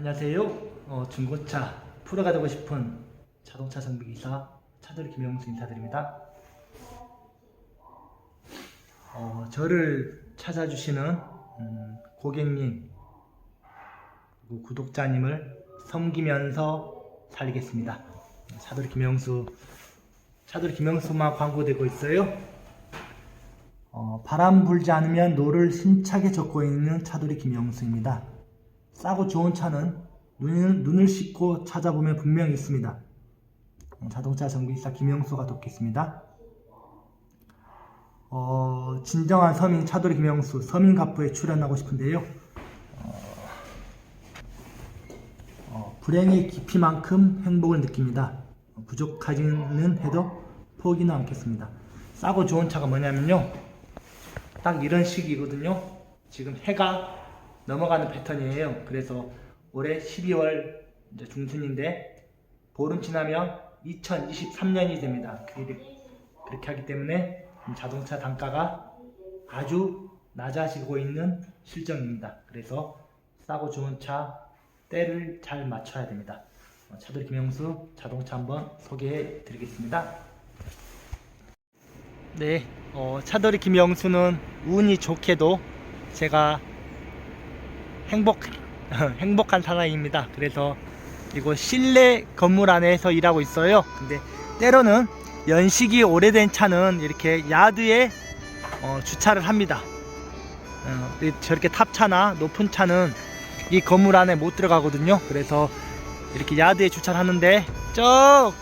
안녕하세요. 어, 중고차 프로가 되고 싶은 자동차 정비기사 차돌이 김영수 인사드립니다. 어, 저를 찾아주시는 음, 고객님 그리고 구독자님을 섬기면서 살리겠습니다. 차돌이 김영수 차돌이 김영수만 광고되고 있어요. 어, 바람 불지 않으면 노를 힘차게 젓고 있는 차돌이 김영수입니다. 싸고 좋은 차는 눈을, 눈을 씻고 찾아보면 분명히 있습니다. 어, 자동차 정비사 김영수가 돕겠습니다. 어, 진정한 서민 차돌이 김영수 서민 갑부에 출연하고 싶은데요. 어, 어, 불행의 깊이만큼 행복을 느낍니다. 어, 부족하지는 해도 포기는 않겠습니다. 싸고 좋은 차가 뭐냐면요. 딱 이런 식이거든요. 지금 해가 넘어가는 패턴이에요. 그래서 올해 12월 이제 중순인데 보름 지나면 2023년이 됩니다. 그렇게 그렇게 하기 때문에 자동차 단가가 아주 낮아지고 있는 실정입니다. 그래서 싸고 좋은 차 때를 잘 맞춰야 됩니다. 어, 차돌 김영수 자동차 한번 소개해 드리겠습니다. 네, 어, 차돌이 김영수는 운이 좋게도 제가 행복 행복한 사나이입니다. 그래서 이곳 실내 건물 안에서 일하고 있어요. 근데 때로는 연식이 오래된 차는 이렇게 야드에 어, 주차를 합니다. 어, 이- 저렇게 탑차나 높은 차는 이 건물 안에 못 들어가거든요. 그래서 이렇게 야드에 주차를 하는데 저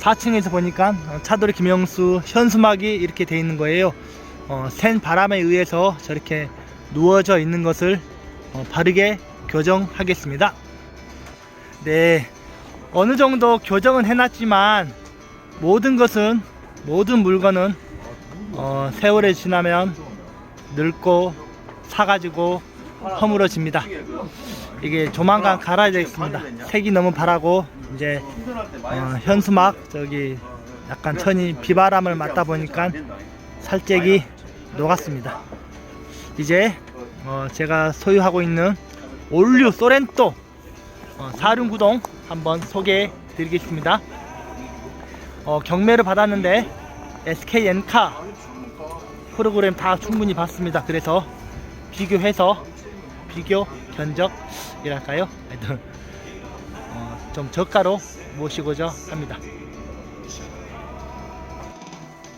4층에서 보니까 어, 차돌이 김영수 현수막이 이렇게 돼 있는 거예요. 어, 센 바람에 의해서 저렇게 누워져 있는 것을 어, 바르게 교정하겠습니다. 네, 어느 정도 교정은 해놨지만 모든 것은 모든 물건은 어, 세월이 지나면 늙고 사가지고 허물어집니다. 이게 조만간 갈아야 되겠습니다. 색이 너무 바라고 이제 어, 현수막 저기 약간 천이 비바람을 맞다 보니까 살짝이 녹았습니다. 이제 어, 제가 소유하고 있는 올류 소렌토 어, 사륜구동 한번 소개해 드리겠습니다. 어, 경매를 받았는데 SK 엔카 프로그램 다 충분히 봤습니다. 그래서 비교해서 비교 견적이랄까요? 하여튼 어, 좀 저가로 모시고자 합니다.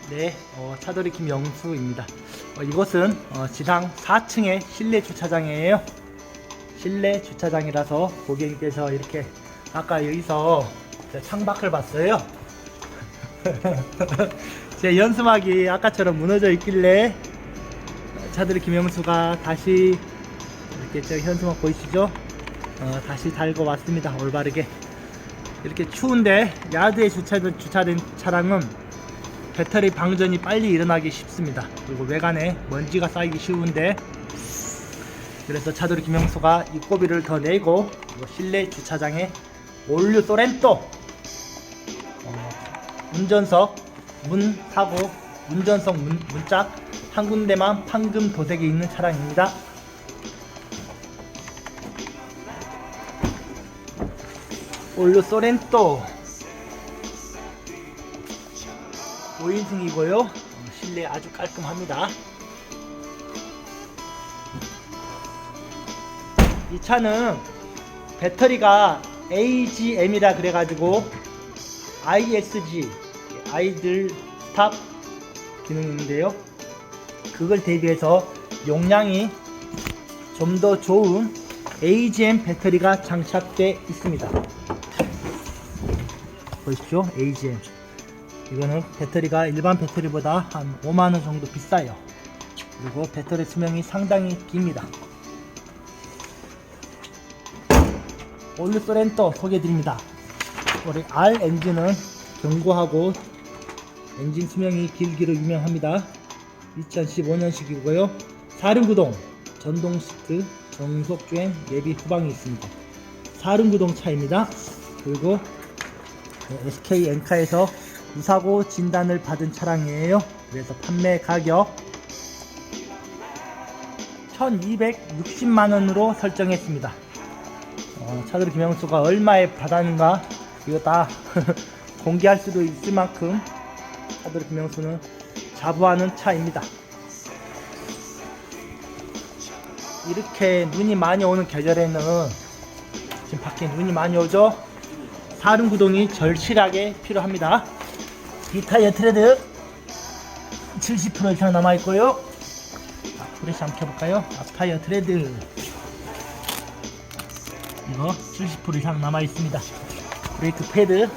네, 어, 차돌이 김영수입니다. 어, 이곳은 어, 지상 4층의 실내 주차장이에요. 실내 주차장이라서 고객님께서 이렇게 아까 여기서 저 창밖을 봤어요. 제 연수막이 아까처럼 무너져 있길래 차돌이 김영수가 다시 이렇게 저 현수막 보이시죠? 어, 다시 달고 왔습니다. 올바르게. 이렇게 추운데 야드에 주차된, 주차된 차량은 배터리 방전이 빨리 일어나기 쉽습니다. 그리고 외관에 먼지가 쌓이기 쉬운데 그래서 차돌이 김영수가 이 고비를 더 내고 실내 주차장에 올류 소렌토 어, 운전석 문 사고 운전석 문, 문짝 한 군데만 판금 도색이 있는 차량입니다. 올류 소렌토 5인승이고요. 어, 실내 아주 깔끔합니다. 이 차는 배터리가 AGM이라 그래가지고 ISG 아이들 스탑 기능인데요. 그걸 대비해서 용량이 좀 더 좋은 AGM 배터리가 장착돼 있습니다. 보십시오? AGM 이거는 배터리가 일반 배터리보다 한 5만원 정도 비싸요. 그리고 배터리 수명이 상당히 깁니다. 올류 소렌토 소개해드립니다. 우리 R 엔진은 견고하고 엔진 수명이 길기로 유명합니다. 2015년식이고요. 사륜구동 전동 시트 정속주행 예비 후방이 있습니다. 사륜구동 차입니다. 그리고 네, SK 엔카에서 무사고 진단을 받은 차량이에요. 그래서 판매 가격 1260만 원으로 설정했습니다. 어, 차들 김영수가 얼마에 받았는가 이거 다 공개할 수도 있을 만큼 차들 김영수는 자부하는 차입니다. 이렇게 눈이 많이 오는 계절에는 지금 밖에 눈이 많이 오죠? 사륜 구동이 절실하게 필요합니다. 이 타이어 트레드 70% 이상 남아 있고요. 브레시 한번 켜볼까요? 앞 타이어 트레드 이거 70% 이상 남아 있습니다. 브레이크 패드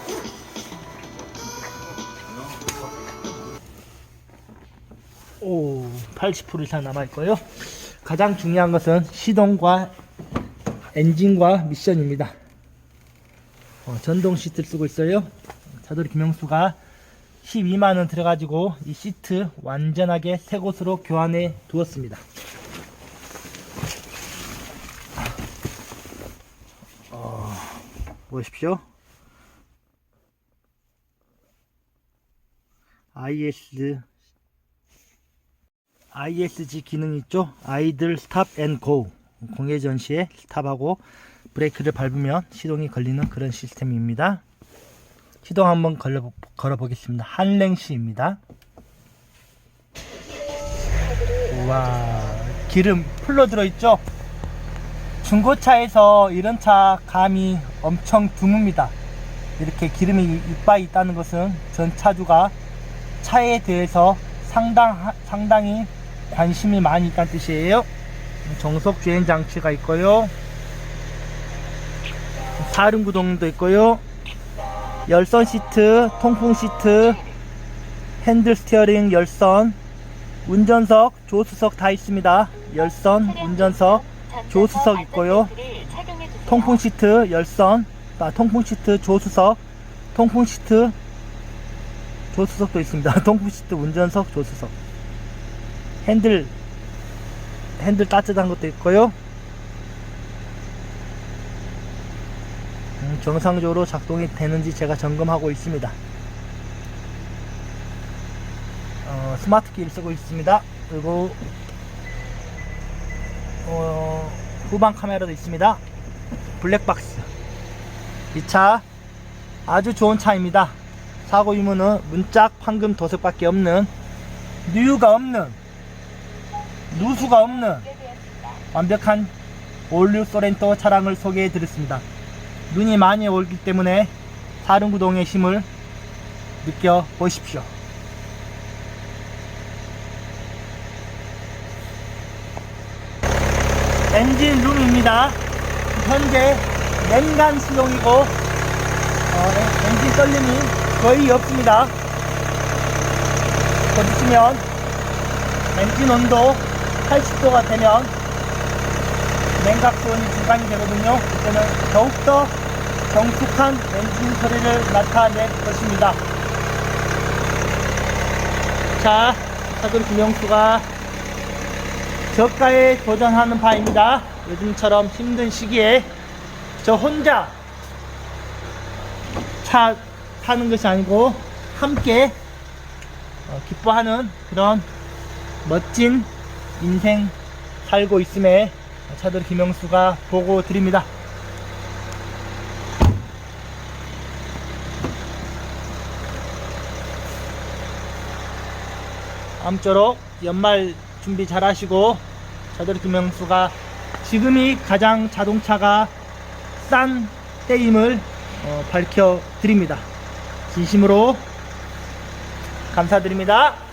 오, 80% 이상 남아 있고요. 가장 중요한 것은 시동과 엔진과 미션입니다. 어, 전동 시트를 쓰고 있어요. 자돌이 김영수가 12만원 들어가지고 이 시트 완전하게 새 곳으로 교환해 두었습니다. 어, 보십시오. IS ISG 기능 있죠? 아이들 스탑 앤 고. 공회 전 시에 스탑하고 브레이크를 밟으면 시동이 걸리는 그런 시스템입니다. 시동 한번 걸어, 걸어보겠습니다. 한랭시입니다. 우와, 기름 풀로 들어있죠? 중고차에서 이런 차 감이 엄청 드뭅니다. 이렇게 기름이 이빠이 있다는 것은 전 차주가 차에 대해서 상당, 상당히 관심이 많이 있다는 뜻이에요. 정속 주행 장치가 있고요. 사륜 구동도 있고요. 열선 시트, 통풍 시트, 핸들 스티어링 열선, 운전석, 조수석 다 있습니다. 열선, 운전석, 조수석 있고요. 통풍 시트, 열선, 아, 통풍 시트, 조수석, 통풍 시트, 조수석도 있습니다. 통풍 시트, 운전석, 조수석. 핸들, 핸들 따뜻한 것도 있고요. 정상적으로 작동이 되는지 제가 점검하고 있습니다. 어, 스마트 키를 쓰고 있습니다. 그리고 어, 후방 카메라도 있습니다. 블랙박스. 이 차 아주 좋은 차입니다. 사고 유무는 문짝, 판금, 도색밖에 없는 누유가 없는 누수가 없는 완벽한 올류 소렌토 차량을 소개해 드렸습니다. 눈이 많이 오기 때문에 사륜구동의 힘을 느껴 보십시오. 엔진 룸입니다. 현재 냉간 시동이고 어, 엔- 엔진 떨림이 거의 없습니다. 보시면 엔진 온도 80도가 되면 냉각수온이 중간이 되거든요. 그때는 더욱더 정숙한 엔진 소리를 나타낼 것입니다. 자, 사돈 김영수가 저가에 도전하는 바입니다. 요즘처럼 힘든 시기에 저 혼자 차 타는 것이 아니고 함께 어, 기뻐하는 그런 멋진 인생 살고 있음에 차들 김영수가 보고 드립니다. 아무쪼록 연말 준비 잘 하시고 차들 김영수가 지금이 가장 자동차가 싼 때임을 어, 밝혀 드립니다. 진심으로 감사드립니다.